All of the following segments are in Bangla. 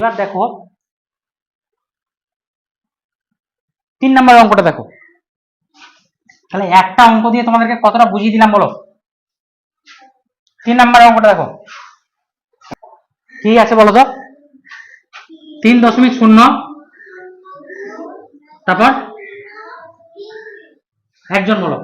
এইবার দেখো, তিন নম্বর অঙ্কটা দেখো। তাহলে একটা অঙ্ক দিয়ে তোমাদেরকে কতটা বুঝিয়ে দিলাম বলো? তিন নম্বর অঙ্কটা দেখো। কি আছে বলো তো? তিন দশমিক শূন্য। তারপর একজন বলো।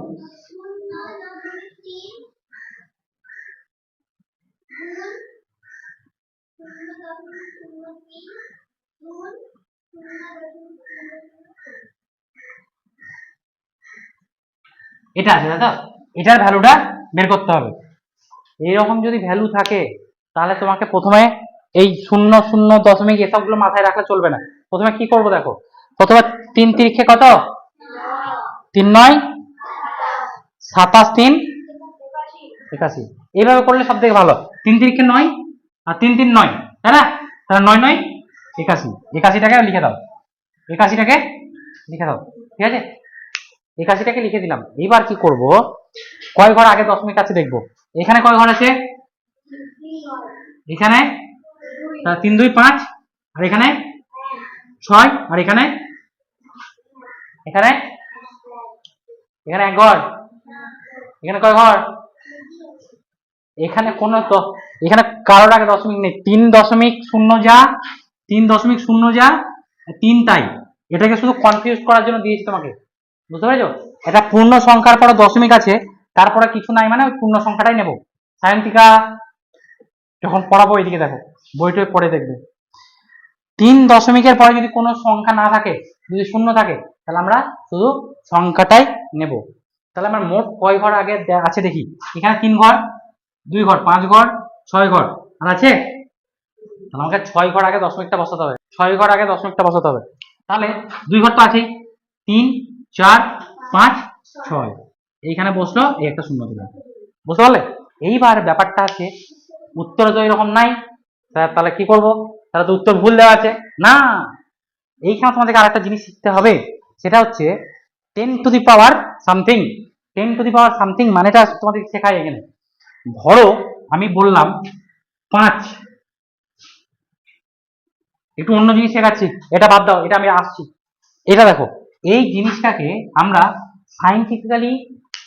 এটা আছে, দাদা। এটার ভ্যালুটা বের করতে হবে। এইরকম যদি ভ্যালু থাকে, তাহলে তোমাকে প্রথমে এই শূন্য শূন্য দশমিক এসবগুলো মাথায় রাখলে চলবে না। প্রথমে কি করব দেখো? প্রথমে তিন তিরিখে কত? তিন নয়? সাতাশ তিন? একাশি। এইভাবে করলে সব থেকে ভালো। তিন তিরিখে নয়? আর তিন তিন নয়? তাই না? তাহলে নয় নয়, একাশি। একাশিটাকে লিখে দাও। একাশিটাকে লিখে দাও। ঠিক আছে? একাশিটাকে লিখে দিলাম। এবার কি করব? কয় ঘর? আগে দশমিক আছে, দেখব। এখানে কয় ঘর আছে? এখানে? তিন, দুই, পাঁচ। আর এখানে? ছয়। আর এখানে? এখানে? এখানে এক ঘর। এখানে কয় ঘর? এখানে কোন এখানে কারোর আগে দশমিক নেই। তিন দশমিক শূন্য যা, তিন দশমিক শূন্য যা, তিন তাই। এটাকে শুধু কনফিউজ করার জন্য দিয়েছি তোমাকে। বুঝতে পেরেছ? এটা পূর্ণ সংখ্যার পরে দশমিক আছে, তারপরে কিছু নাই মানে ওই পূর্ণ সংখ্যাটাই নেব। সায়ন্তিকা, যখন পড়াবো এদিকে দেখো বইটই পড়ে দেখবে। তিন দশমিকের পরে যদি কোনো সংখ্যা না থাকে, যদি শূন্য থাকে, তাহলে আমরা শুধু সংখ্যাটাই নেব। তাহলে আমার মোট কয় ঘর আগে আছে দেখি। এখানে তিন ঘর, দুই ঘর, পাঁচ ঘর ছয় ঘর। আর আছে? আমাকে ছয় ঘর আগে দশমিকটা বসাতে হবে। ছয় ঘর আগে দশমিকটা বসাতে হবে। তাহলে দুই ঘর তো আছেই। তিন, চার, পাঁচ, ছয়। এইখানে বসল, এই একটা শূন্য দিলাম। বুঝতে পারলে? এইবার ব্যাপারটা আছে, উত্তরে তো এরকম নাই। তা- তাহলে কি করব? তাহলে তো উত্তর ভুল দেওয়া আছে। না! এইখানে তোমাদেরকে আরেকটা জিনিস শিখতে হবে। সেটা হচ্ছে ten to the power something ten to the power something মানেটা তোমাদের শেখায় এখানে। ধরো আমি বললাম, পাঁচ। একটু অন্য জিনিস শেখাচ্ছি, এটা বাদ দাও, এটা আমি আসছি। এটা দেখো, এই জিনিসটাকে আমরা সাইন্টিফিক্যালি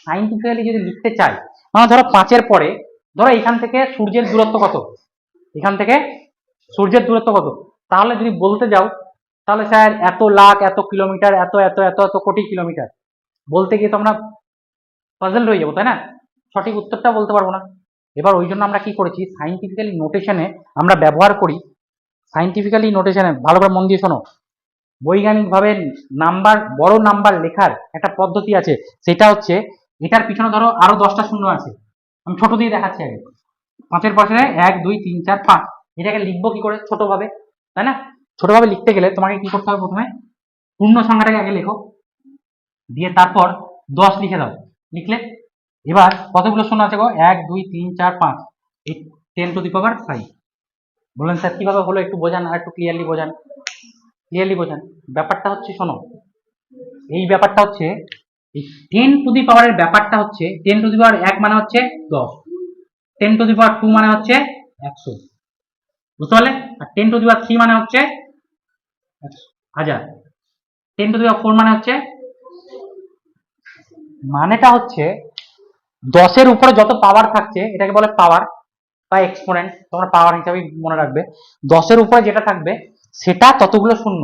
সাইন্টিফিক্যালি যদি লিখতে চাই মানে ধরো পাঁচের পরে, ধরো এখান থেকে সূর্যের দূরত্ব কত? এখান থেকে সূর্যের দূরত্ব কত? তাহলে যদি বলতে যাও, তাহলে স্যার এত লাখ, এত কিলোমিটার, এত এত এত এত কোটি কিলোমিটার। বলতে গিয়ে তো আমরা পাজল হয়ে যাব, তাই না? সঠিক উত্তরটা বলতে পারব না। এবার ওই জন্য আমরা কি করেছি? সাইন্টিফিক্যালি নোটেশনে আমরা ব্যবহার করি। সাইন্টিফিক্যালি নোটেশনে ভালো করে মন দিয়ে শোনো। বৈজ্ঞানিকভাবে নাম্বার, বড় নাম্বার লেখার একটা পদ্ধতি আছে। সেটা হচ্ছে, এটার পিছনে ধরো আরও দশটা শূন্য আছে। আমি ছোট দিয়ে দেখাচ্ছি আগে। পাঁচের পাশে এক, দুই, তিন, চার, পাঁচ। এটাকে লিখব কি করে? ছোটভাবে, তাই না? ছোটভাবে লিখতে গেলে তোমাকে কি করতে হবে প্রথমে? পূর্ণ সংখ্যাটাকে আগে লেখো। দিয়ে তারপর দশ লিখে দাও। লিখলে এবার কতগুলো শূন্য আছে গো? এক, দুই, তিন, চার, পাঁচ। এই ten to the power five বললেন, স্যার কীভাবে হলো? একটু বোঝান আর একটু ক্লিয়ারলি বোঝান। ক্লিয়ারলি বোঝান। ব্যাপারটা হচ্ছে, শোনো। এই ব্যাপারটা হচ্ছে, এই টেন টু দি পাওয়ারের ব্যাপারটা হচ্ছে টেন টু দি পাওয়ার এক মানে হচ্ছে দশ। Ten to the power two মানে হচ্ছে একশো। বুঝতে পারলে? আর ten to the power three মানে হচ্ছে হাজার। Ten to the power four মানে হচ্ছে, মানেটা হচ্ছে দশের উপরে যত পাওয়ার থাকছে, এটাকে বলে পাওয়ার বা এক্সপোনেন্ট তোমরা পাওয়ার হিসাবে মনে রাখবে। দশের উপরে যেটা থাকবে, সেটা ততগুলো শূন্য।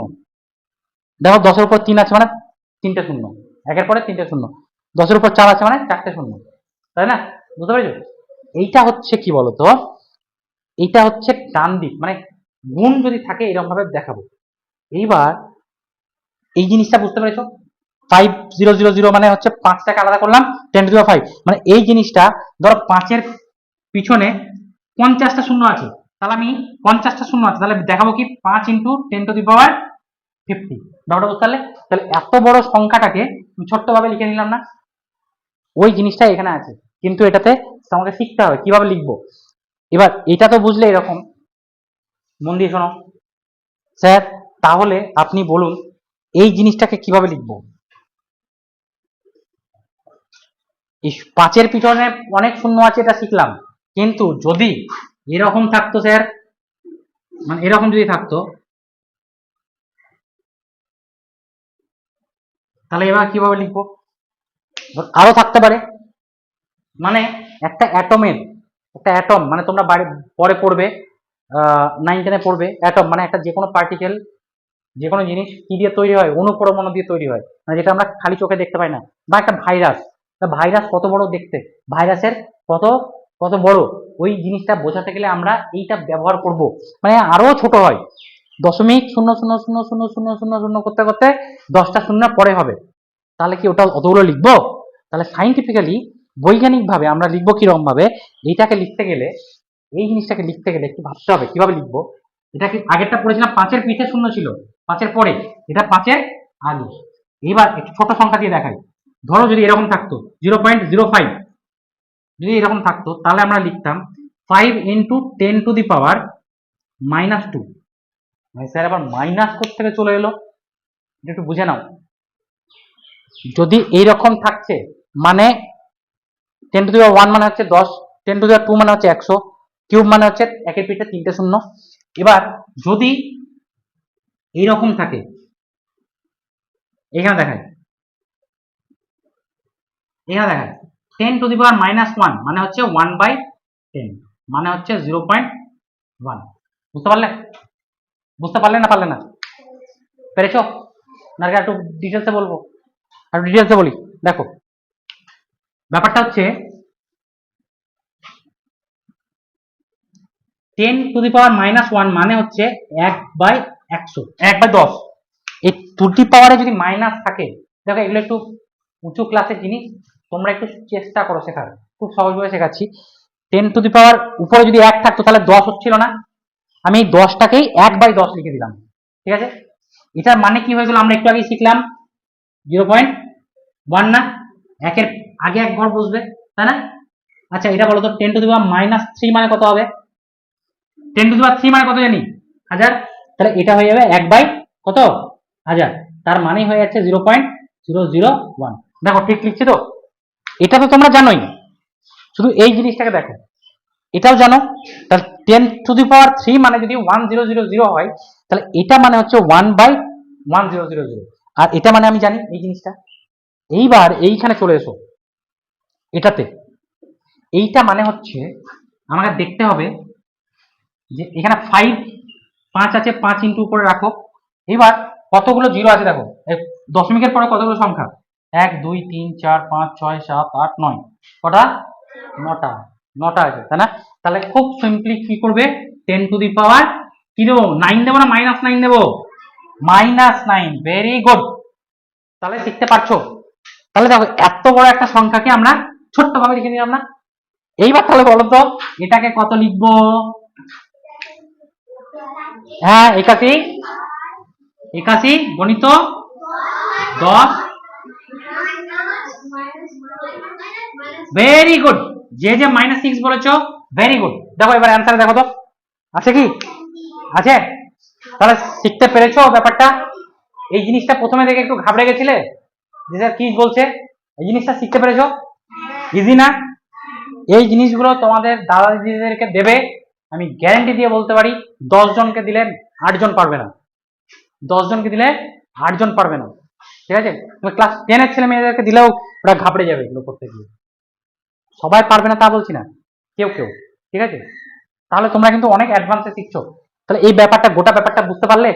দেখো, দশের উপর তিন আছে মানে তিনটে শূন্য। একের পরে তিনটে শূন্য। দশের উপর চার আছে মানে চারটে শূন্য। তাই না? বুঝতে পেরেছ? এইটা হচ্ছে কি বলতো? এইটা হচ্ছে ডান দিক। মানে গুণ যদি থাকে এরকম ভাবে দেখাবো। এইবার এই জিনিসটা বুঝতে পেরেছ? ফাইভ জিরো জিরো জিরো মানে হচ্ছে পাঁচটাকে আলাদা করলাম টেন টু ফাইভ মানে এই জিনিসটা, ধরো পাঁচের পিছনে পঞ্চাশটা শূন্য আছে, তাহলে আমি পঞ্চাশটা শূন্য আছে, তাহলে দেখাবো কি? পাঁচ into ten to the power fifty ব্যাপারটা বুঝতে পারলে? তাহলে এত বড় সংখ্যাটাকে ছোট্টভাবে লিখে নিলাম না। ওই জিনিসটা এখানে আছে, কিন্তু এটাতে আমাকে শিখতে হবে, কীভাবে লিখব? এবার এটা তো বুঝলে এরকম। মন দিয়ে শোনো। স্যার, তাহলে আপনি বলুন, এই জিনিসটাকে কীভাবে লিখব এই পাঁচের পিছনে অনেক শূন্য আছে, এটা শিখলাম। কিন্তু যদি এরকম থাকতো, স্যার মানে এরকম যদি থাকতো, তাহলে এবার কীভাবে লিখব? আরও থাকতে পারে। মানে একটা অ্যাটমের, একটা অ্যাটম মানে তোমরা বাড়ি, পরে পড়বে নাইন টেনে পড়বে, অ্যাটম মানে একটা যে কোনো পার্টিকেল যে কোনো জিনিস কি দিয়ে তৈরি হয় অনুপরমাণু দিয়ে তৈরি হয়। মানে যেটা আমরা খালি চোখে দেখতে পাই না, বা একটা ভাইরাস ভাইরাস কত বড় দেখতে? ভাইরাসের কত কত বড়? ওই জিনিসটা বোঝাতে গেলে আমরা এইটা ব্যবহার করব। মানে আরও ছোট হয়। দশমিক শূন্য শূন্য শূন্য শূন্য শূন্য শূন্য শূন্য করতে করতে দশটা শূন্য পরে হবে। তাহলে কি ওটা অতগুলো লিখব? তাহলে সাইন্টিফিক্যালি বৈজ্ঞানিকভাবে আমরা লিখব কীরকম ভাবে এইটাকে লিখতে গেলে, এই জিনিসটাকে লিখতে গেলে একটু ভাবতে হবে, কীভাবে লিখব? এটাকে আগেরটা পড়েছিলাম, পাঁচের পিঠে শূন্য ছিল। পাঁচের পরে, এটা পাঁচের আগে। এবার একটু ছোট সংখ্যা দিয়ে দেখাই। ধরো যদি এরকম থাকতো জিরো পয়েন্ট জিরো ফাইভ যদি এরকম থাকতো, তাহলে আমরা লিখতাম five into ten to the power minus two sir আবার মাইনাস থেকে চলে এলো? এটা একটু বুঝে নাও। যদি এইরকম থাকছে মানে ten to the power one মানে হচ্ছে দশ ten to the power two মানে হচ্ছে একশো কিউব মানে হচ্ছে একের পিঠে তিনটে শূন্য। এবার যদি এইরকম থাকে, এখানে দেখায় এখানে দেখায় ten to the power minus one মানে হচ্ছে ওয়ান বাই টেন মানে হচ্ছে জিরো পয়েন্ট ওয়ান বুঝতে পারলে? বুঝতে পারলে না পারলে না? পেরেছ? না একটু ডিটেলসে বলব। আর ডিটেলসে বলি। দেখো, ব্যাপারটা হচ্ছে ten to the power minus one মানে হচ্ছে এক বাই একশো, এক বাই দশ। এই টু দি পাওয়ারে যদি মাইনাস থাকে, দেখো এগুলো একটু উঁচু ক্লাসের জিনিস। তোমরা একটু চেষ্টা করো শেখার। খুব সহজভাবে শেখাচ্ছি। টেন টু দি পাওয়ার উপরে যদি এক থাকতো তাহলে দশ হচ্ছিল না। আমি এই দশটাকেই এক বাই দশ লিখে দিলাম। ঠিক আছে? এটার মানে কি হয়ে গেল আমরা একটু আগে শিখলাম। জিরো পয়েন্ট ওয়ান না? একের আগে এক ঘর বসবে, তাই না? আচ্ছা এটা বলো তো ten to the power minus three মানে কত হবে? Ten to the power three মানে কত জানি? হাজার। তাহলে এটা হয়ে যাবে এক বাই কত? হাজার। তার মানে হয়ে যাচ্ছে zero point zero zero one দেখো, ঠিক লিখছি তো? এটা তো তোমরা জানোই। শুধু এই জিনিসটাকে দেখো। এটাও জানো, তাহলে ten to the power three মানে যদি ওয়ান জিরো জিরো জিরো হয়, তাহলে এটা মানে হচ্ছে one by one zero zero zero আর এটা মানে আমি জানি এই জিনিসটা। এইবার এইখানে চলে এসো, এটাতে। এইটা মানে হচ্ছে, আমাকে দেখতে হবে যে এখানে ফাইভ পাঁচ আছে, পাঁচ ইন্টু উপরে রাখো। এবার কতগুলো জিরো আছে দেখো। দশমিকের পরে কতগুলো সংখ্যা? এক, দুই, তিন, চার, পাঁচ, ছয়, সাত, আট, নয়। কটা? নটা। নটা আছে, তাই না? তাহলে খুব সিম্পলি কি করবে? টেন টু দি পাওয়ার কি দেবো? নাইন দেবো না মাইনাস নাইন দেবো? মাইনাস নাইন ভেরি গুড তাহলে শিখতে পারছ? তাহলে দেখো, এত বড় একটা সংখ্যাকে আমরা ছোট্ট ভাবে লিখে নিলাম না? এইবার তাহলে বলো তো, এটাকে কত লিখব? হ্যাঁ একাশি। একাশি, গণিত? দশ। ভেরি গুড যে যে মাইনাস সিক্স বলেছ। ভেরি গুড দেখো এবার অ্যান্সার দেখো তো। আছে কি? আছে? তাহলে শিখতে পেরেছ ব্যাপারটা? এই জিনিসটা প্রথমে দেখে একটু ঘাবড়ে গেছিলে? যে স্যার কি বলছে? এই জিনিসটা শিখতে পেরেছ? ইজি না? এই জিনিসগুলো তোমাদের দাদা দিদিদেরকে দেবে। আমি গ্যারান্টি দিয়ে বলতে পারি, দশ জনকে দিলে আটজন পারবে না। দশ জনকে দিলে আটজন পারবে না। ঠিক আছে? ক্লাস টেনের ছেলে মেয়েদেরকে দিলেও ওরা ঘাবড়ে যাবে এগুলো করতে গিয়ে। সবাই পারবে না তা বলছি না। কেউ কেউ, ঠিক আছে? তাহলে তোমরা কিন্তু অনেক অ্যাডভান্সে শিখছো। তাহলে এই ব্যাপারটা, গোটা ব্যাপারটা বুঝতে পারলে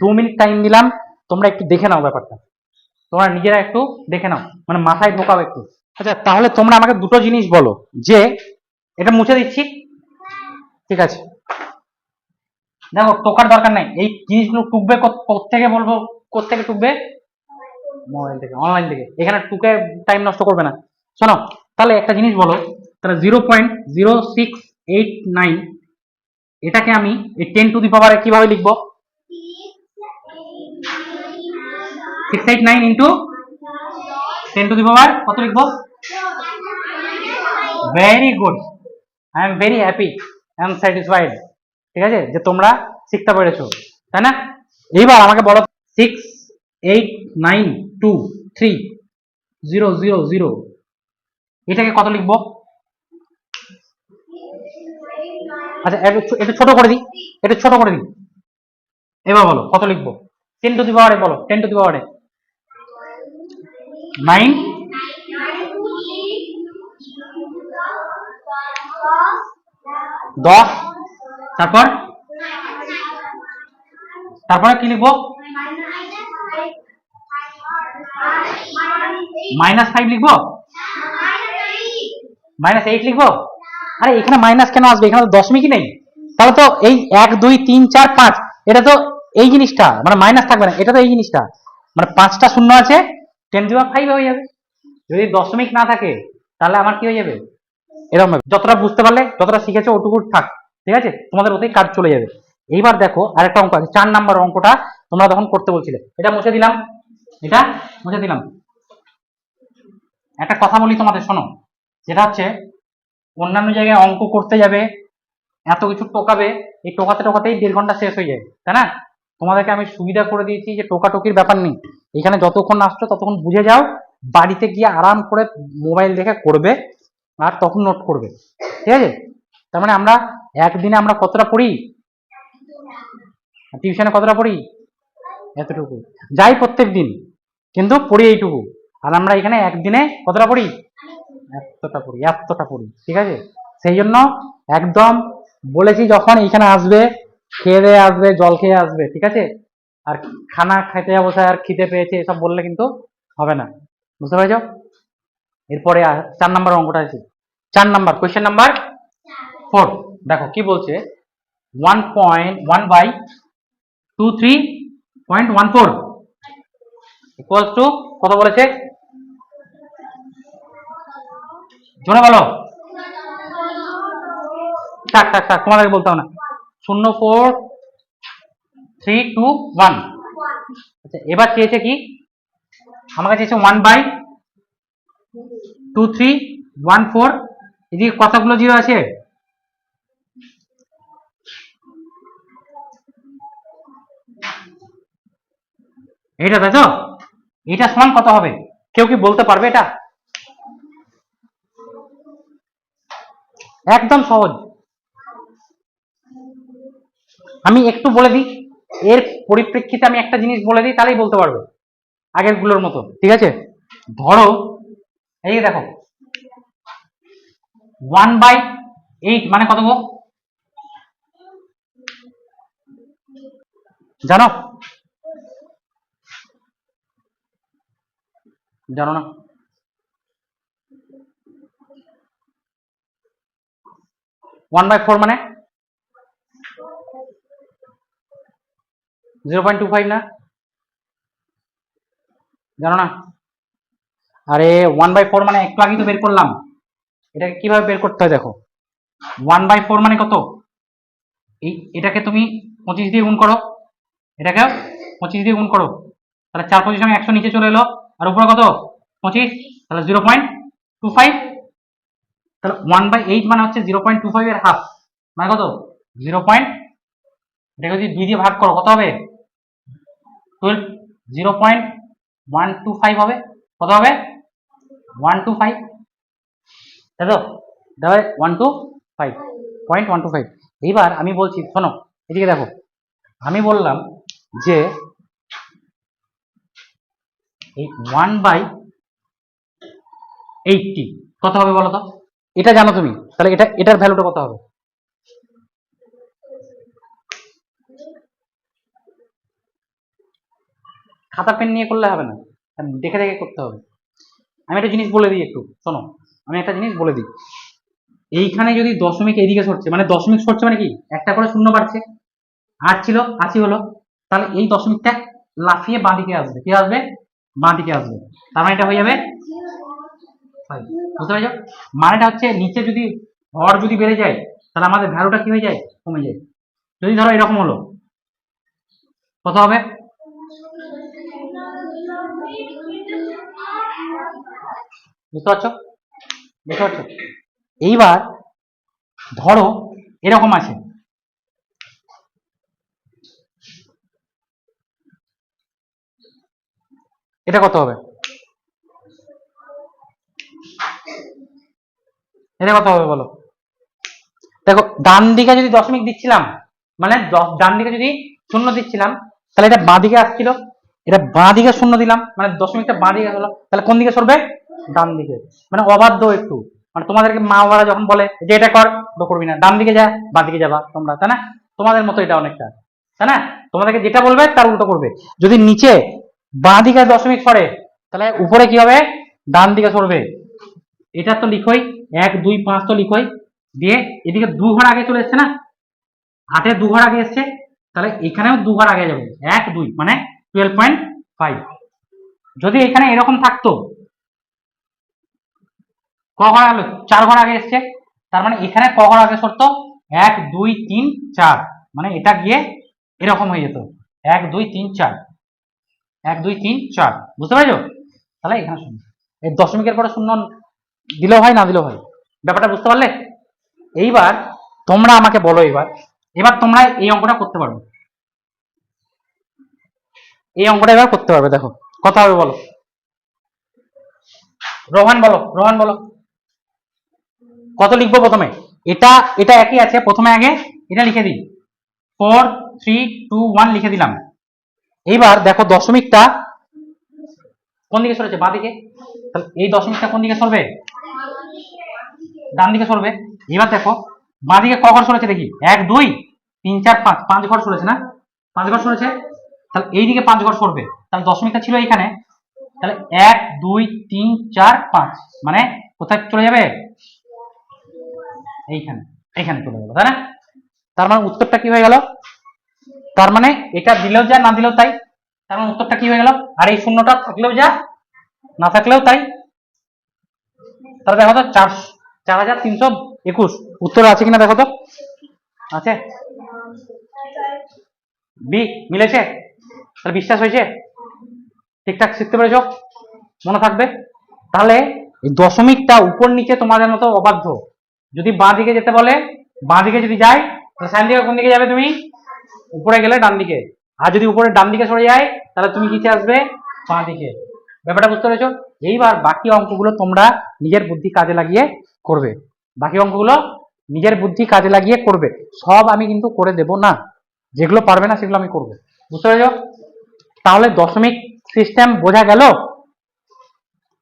দু মিনিট টাইম দিলাম তোমরা একটু দেখে নাও ব্যাপারটা। তোমরা নিজেরা একটু দেখে নাও মানে মাথায় ঢোকাও একটু। আচ্ছা তাহলে তোমরা আমাকে দুটো জিনিস বলো, যে এটা মুছে দিচ্ছি, ঠিক আছে? দেখো, টোকার দরকার নাই। এই জিনিসগুলো টুকবে থেকে বলব? থেকে টুকবে? মোবাইল থেকে অনলাইন থেকে। এখানে টুকে টাইম নষ্ট করবে না। শোনো তাহলে একটা জিনিস বলো, তাহলে zero point zero six eight nine এটাকে আমি এই টেন টু দি পাওয়ারে কীভাবে লিখব? Six eight nine into ten to the power কত লিখব? Very good I am very happy I am satisfied ঠিক আছে? যে তোমরা শিখতে পেরেছ, তাই না? এইবার আমাকে বলো six eight nine two three zero zero zero এটাকে কত লিখব? আচ্ছা একটু ছোট করে দিই। একটু ছোট করে দিই। এবার বলো, কত লিখব? টেন টু দি পাওয়ারে বলো টেন টু দি পাওয়ারে নাইন দশ? তারপর? তারপরে কি লিখব? মাইনাস ফাইভ লিখব? মাইনাস এইট লিখব? আরে, এখানে মাইনাস কেন আসবে? এখানে তো দশমিকই নেই। তাহলে তো এই এক, দুই, তিন, চার, পাঁচ, এটা তো এই জিনিসটা মানে মাইনাস থাকবে না, এটা তো এই জিনিসটা। মানে পাঁচটা শূন্য আছে টেন টু ফাইভ হয়ে যাবে। যদি দশমিক না থাকে, তাহলে আমার কি হয়ে যাবে? এরকম। যতটা বুঝতে পারলে, যতটা শিখেছো, ওটুকু থাক, ঠিক আছে? তোমাদের ওতেই কাজ চলে যাবে। এইবার দেখো, আরেকটা অঙ্ক আছে, চার নাম্বার অঙ্কটা তোমরা তখন করতে বলছিলে। এটা মুছে দিলাম। এটা মুছে দিলাম। একটা কথা বলি তোমাদের, শোনো। যেটা হচ্ছে, অন্যান্য জায়গায় অঙ্ক করতে যাবে, এত কিছু টোকাবে, এই টোকাতে টোকাতেই দেড় ঘণ্টা শেষ হয়ে যায়, তাই না? তোমাদেরকে আমি সুবিধা করে দিয়েছি যে টোকাটকির ব্যাপার নেই। এখানে যতক্ষণ আসছো ততক্ষণ বুঝে যাও, বাড়িতে গিয়ে আরাম করে মোবাইল দেখে করবে, আর তখন নোট করবে, ঠিক আছে? তার মানে আমরা একদিনে আমরা কতটা পড়ি? টিউশনে কতটা পড়ি? এতটুকু। যাই প্রত্যেক দিন, কিন্তু পড়ি এইটুকু। আর আমরা এখানে একদিনে কতটা পড়ি? এতটা পড়ি এতটা পড়ি, ঠিক আছে? সেই জন্য একদম বলেছি যখন এখানে আসবে, খেয়ে আসবে, জল খেয়ে আসবে, ঠিক আছে? আর খানা খেতে বসে আর খিদে পেয়েছে, এসব বললে কিন্তু হবে না, বুঝতে পেরেছ? এরপরে চার নাম্বার অঙ্কটা আছে। চার নাম্বার কোয়েশ্চেন নাম্বার ফোর দেখো, কি বলছে? One point one by two three point one four equals to কত বলেছে? জোরে বলো। থাক থাক থাক, তোমাদেরকে বলতে হবে না। শূন্য ফোর থ্রি টু ওয়ান আচ্ছা এবার চেয়েছে কি? আমাকে চেয়েছে one by two three one four এদিকে কতগুলো জিরো আছে? এটা তাই তো? এটা সমান কত হবে? কেউ কি বলতে পারবে এটা? একদম সহজ। আমি একটু বলে দিই, এর পরিপ্রেক্ষিতে আমি একটা জিনিস বলে দিই, তাহলেই বলতে পারবে। আগেরগুলোর মতো, ঠিক আছে? ধরো, এই দেখো ওয়ান বাই এইট মানে কত গো? জানো? জানো না? ওয়ান বাই ফোর মানে? জিরো পয়েন্ট টু ফাইভ না? জানো না? আরে ওয়ান বাই ফোর মানে একটু আগেই তো বের করলাম। এটাকে কীভাবে বের করতে হয় দেখো? ওয়ান বাই ফোর মানে কত? এই, এটাকে তুমি পঁচিশ দিয়ে গুণ করো। এটাকে পঁচিশ দিয়ে গুণ করো। তাহলে চার পঁচিশ সঙ্গে একশো নিচে চলে এলো। আর উপরে কত? পঁচিশ। তাহলে জিরো পয়েন্ট টু ফাইভ তাহলে ওয়ান বাই এইট মানে হচ্ছে জিরো পয়েন্ট টু ফাইভ এর হাফ মানে কত? জিরো পয়েন্ট এটাকে যদি দুই দিয়ে ভাগ করো, কত হবে? Twelve zero point one two five হবে। কত হবে? ওয়ান টু ফাইভ তাই তো one two five point one two five এইবার আমি বলছি, শোনো, এদিকে দেখো, আমি বললাম যে এই ওয়ান বাই এইটটি কত হবে বলো তো এটা জানো তুমি? তাহলে এটা, এটার ভ্যালুটা কত হবে? খাতা পেন নিয়ে করলে হবে না। দেখে দেখে করতে হবে। আমি একটা জিনিস বলে দিই একটু, শোনো। আমি একটা জিনিস বলে দিই। এইখানে যদি দশমিক এদিকে সরছে মানে দশমিক সরছে মানে কি? একটা করে শূন্য বাড়ছে। আট ছিল, আশি হলো। তাহলে এই দশমিকটা লাফিয়ে বাঁ দিকে আসবে। কি আসবে? বাঁ দিকে আসবে। তার মানে এটা হয়ে যাবে। বুঝতে পেরেছ? মানেটা হচ্ছে নিচে যদি হর যদি বেড়ে যায়, তাহলে আমাদের ভ্যালুটা কি হয়ে যায়? কমে যায়। যদি ধরো এরকম হলো, কত হবে? বুঝতে পারছ? বুঝতে পারছ? এইবার ধরো এরকম আছে। এটা কত হবে? এটা কত হবে, বলো। দেখো, ডান দিকে যদি দশমিক দিচ্ছিলাম মানে ডান দিকে যদি শূন্য দিচ্ছিলাম, তাহলে এটা বাঁ দিকে আসছিল। এটা বাঁ দিকে শূন্য দিলাম মানে দশমিকটা বাঁ দিকে হলো তাহলে কোন দিকে সরবে? ডান দিকে। মানে অবাধ্য একটু। মানে তোমাদেরকে মা বাবারা যখন বলে যে এটা কর, ওটা করবি না। ডান দিকে যা, বাঁ দিকে যাবা তোমরা, তাই না? তোমাদের মতো এটা অনেকটা, তাই না? তোমাদেরকে যেটা বলবে, তার উল্টো করবে। যদি নিচে বাঁ দিকে দশমিক সরে, তাহলে উপরে কি হবে? ডান দিকে সরবে। এটা তো লিখোই, এক, দুই, পাঁচ তো লিখোই। দিয়ে এদিকে দু ঘর আগে চলে এসছে না? আটে দু ঘর আগে এসছে, তাহলে এখানেও দু ঘর আগে যাবে। এক, দুই মানে টুয়েলভ পয়েন্ট ফাইভ যদি এখানে এরকম থাকতো, ক ঘর আগে, চার ঘর আগে এসছে, তার মানে এখানে ক ঘর আগে সরতো? এক, দুই, তিন, চার। মানে এটা গিয়ে এরকম হয়ে যেত। এক, দুই, তিন, চার। এক, দুই, তিন, চার। বুঝতে পারছ? তাহলে এখানে শূন্য। এই দশমিকের পরে শূন্য দিলেও হয়, না দিলেও হয়? ব্যাপারটা বুঝতে পারলে? এইবার তোমরা আমাকে বলো এবার। এবার তোমরা এই অঙ্কটা করতে পারবে। এই অঙ্কটা এবার করতে পারবে, দেখো। কথা হবে, বলো। রোহান বলো। রোহান, বলো। কত লিখব প্রথমে? এটা এটা একই আছে, প্রথমে আগে এটা লিখে দিই। ফোর, থ্রি, টু, ওয়ান লিখে দিলাম। এইবার দেখো দশমিকটা কোন দিকে সরেছে? বাঁ দিকে। এই দশমিকটা কোন দিকে সরবে? ডান দিকে সরবে। এবার দেখো, বাঁ দিকে ক ঘর সরেছে দেখি? এক, দুই, তিন, চার, পাঁচ। পাঁচ ঘর সরেছে না? পাঁচ ঘর সরেছে? তাহলে এইদিকে পাঁচ ঘর সরবে। তাহলে দশমিকটা ছিল এইখানে। তাহলে এক, দুই, তিন, চার, পাঁচ। মানে কোথায় চলে যাবে? এইখানে। এইখানে চলে যাবে, তাই না? তার মানে উত্তরটা কি হয়ে গেল? তার মানে এটা দিলেও যা, না দিলেও তাই। তার মানে উত্তরটা কি হয়ে গেল? আর এই শূন্যটা থাকলেও যা, না থাকলেও তাই। তাহলে দেখো তো চার চার হাজার তিনশো একুশ। উত্তর আছে কিনা দেখো তো? আছে? বি, মিলেছে? তাহলে বিশ্বাস হয়েছে? ঠিকঠাক শিখতে পেরেছ? মনে থাকবে? তাহলে এই দশমিকটা উপর নিচে তোমাদের মতো অবাধ্য। যদি বাঁ দিকে যেতে বলে, বাঁ দিকে যদি যায়, তাহলে সাইন দিকে কোন দিকে যাবে তুমি? উপরে গেলে ডান দিকে। আর যদি উপরে ডান দিকে সরে যায়, তাহলে তুমি নিচে আসবে বাঁ দিকে। ব্যাপারটা বুঝতে পেরেছ? এইবার বাকি অঙ্কগুলো তোমরা নিজের বুদ্ধি কাজে লাগিয়ে করবে। বাকি অঙ্কগুলো নিজের বুদ্ধি কাজে লাগিয়ে করবে। সব আমি কিন্তু করে দেব না। যেগুলো পারবে না সেগুলো আমি করব। বুঝতে পেরেছ? তাহলে দশমিক সিস্টেম বোঝা গেল।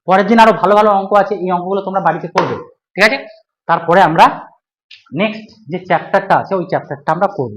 পরের দিন আরও ভালো ভালো অঙ্ক আছে, এই অঙ্কগুলো তোমরা বাড়িতে করবে। ঠিক আছে? তারপরে আমরা নেক্সট যে চ্যাপ্টারটা আছে, ওই চ্যাপ্টারটা আমরা করব।